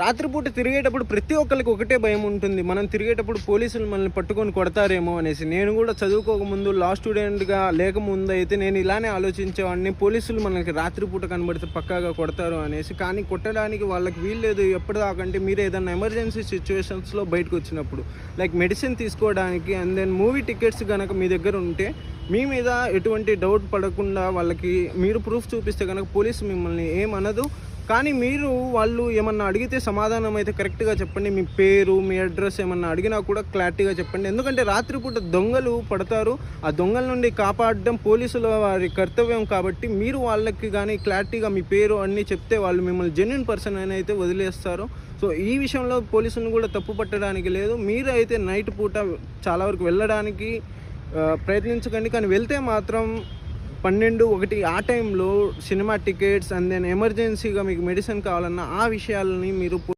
రాత్రిపూట తిరిగేటప్పుడు ప్రతి ఒక్కరికి ఒకటే భయం ఉంటుంది. మనం తిరిగేటప్పుడు పోలీసులు మనల్ని పట్టుకొని కొడతారేమో అనేసి. నేను కూడా చదువుకోకముందు లా స్టూడెంట్గా లేకముందు అయితే నేను ఇలానే ఆలోచించేవాడిని. పోలీసులు మనకి రాత్రిపూట కనబడితే పక్కాగా కొడతారు అనేసి. కానీ కొట్టడానికి వాళ్ళకి వీల్లేదు ఎప్పటిదాకంటే మీరు ఏదైనా ఎమర్జెన్సీ సిచ్యువేషన్స్లో బయటకు వచ్చినప్పుడు లైక్ మెడిసిన్ తీసుకోవడానికి అండ్ దెన్ మూవీ టికెట్స్ కనుక మీ దగ్గర ఉంటే మీ మీద ఎటువంటి డౌట్ పడకుండా వాళ్ళకి మీరు ప్రూఫ్ చూపిస్తే కనుక పోలీసు మిమ్మల్ని ఏమనదు. కానీ మీరు వాళ్ళు ఏమన్నా అడిగితే సమాధానం అయితే కరెక్ట్గా చెప్పండి. మీ పేరు మీ అడ్రస్ ఏమన్నా అడిగినా కూడా క్లారిటీగా చెప్పండి. ఎందుకంటే రాత్రిపూట దొంగలు పడతారు. ఆ దొంగల నుండి కాపాడడం పోలీసుల వారి కర్తవ్యం కాబట్టి మీరు వాళ్ళకి కానీ క్లారిటీగా మీ పేరు అన్నీ చెప్తే వాళ్ళు మిమ్మల్ని జెన్యున్ పర్సన్ అని అయితే వదిలేస్తారు. సో ఈ విషయంలో పోలీసులను కూడా తప్పు పట్టడానికి లేదు. మీరు అయితే నైట్ పూట చాలా వరకు వెళ్ళడానికి ప్రయత్నించకండి. కానీ వెళ్తే మాత్రం పన్నెండు ఒకటి ఆ టైంలో సినిమా టికెట్స్ అండ్ దెన్ ఎమర్జెన్సీగా మీకు మెడిసిన్ కావాలన్నా ఆ విషయాలని మీరు